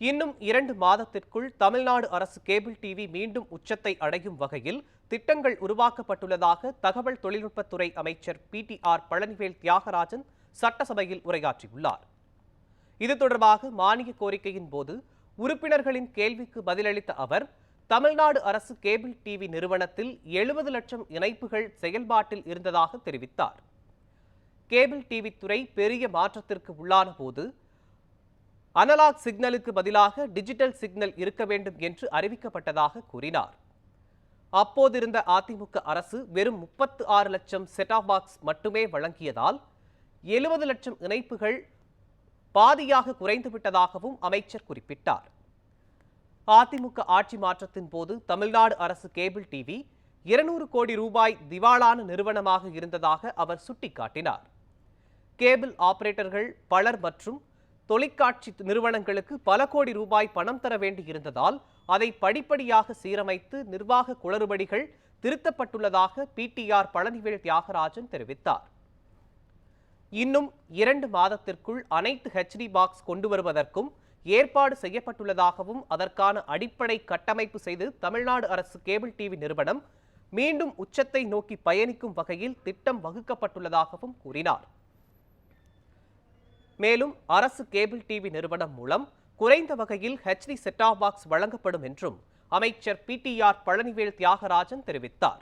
இன்னும் இரண்டு மாதத்திற்குள் தமிழ்நாடு அரசு கேபிள் டிவி மீண்டும் உச்சத்தை அடையும் வகையில் திட்டங்கள் உருவாக்கப்பட்டுள்ளதாக தகவல் தொழில்நுட்பத்துறை அமைச்சர் பிடிஆர் பழனிவேல் தியாகராஜன் சட்டசபையில் உரையாற்றியுள்ளார். இது தொடர்பாக மானிய கோரிக்கையின் போது உறுப்பினர்களின் கேள்விக்கு பதிலளித்த அவர் தமிழ்நாடு அரசு கேபிள் டிவி நிறுவனத்தில் எழுபது லட்சம் இணைப்புகள் செயல்பாட்டில் இருந்ததாக தெரிவித்தார். கேபிள் டிவி துறை பெரிய மாற்றத்திற்கு உள்ளான போது அனலாக் சிக்னலுக்கு பதிலாக டிஜிட்டல் சிக்னல் இருக்க வேண்டும் என்று அறிவிக்கப்பட்டதாக கூறினார். அப்போதிருந்த அதிமுக அரசு வெறும் முப்பத்து ஆறு லட்சம் செட்டாப் பாக்ஸ் மட்டுமே வழங்கியதால் எழுபது லட்சம் இணைப்புகள் பாதியாக குறைந்துவிட்டதாகவும் அமைச்சர் குறிப்பிட்டார். அதிமுக ஆட்சி மாற்றத்தின் போது தமிழ்நாடு அரசு கேபிள் டிவி இருநூறு கோடி ரூபாய் திவாலான நிறுவனமாக இருந்ததாக அவர் சுட்டிக்காட்டினார். கேபிள் ஆபரேட்டர்கள் பலர் மற்றும் தொலைக்காட்சி நிறுவனங்களுக்கு பல கோடி ரூபாய் பணம் தர வேண்டியிருந்ததால் அதை படிப்படியாக சீரமைத்து நிர்வாக குளறுபடிகள் திருத்தப்பட்டுள்ளதாக பிடிஆர் பழனிவேல் தியாகராஜன் தெரிவித்தார். இன்னும் இரண்டு மாதத்திற்குள் அனைத்து ஹெச்டி பாக்ஸ் கொண்டு வருவதற்கும் ஏற்பாடு செய்யப்பட்டுள்ளதாகவும் அதற்கான அடிப்படை கட்டமைப்பு செய்து தமிழ்நாடு அரசு கேபிள் டிவி நிறுவனம் மீண்டும் உச்சத்தை நோக்கி பயணிக்கும் வகையில் திட்டம் வகுக்கப்பட்டுள்ளதாகவும் கூறினார். மேலும் அரசு கேபிள் டிவி நிறுவனம் மூலம் குறைந்த வகையில் ஹெச்டி செட்டாப் பாக்ஸ் வழங்கப்படும் என்றும் அமைச்சர் பிடிஆர் பழனிவேல் தியாகராஜன் தெரிவித்தார்.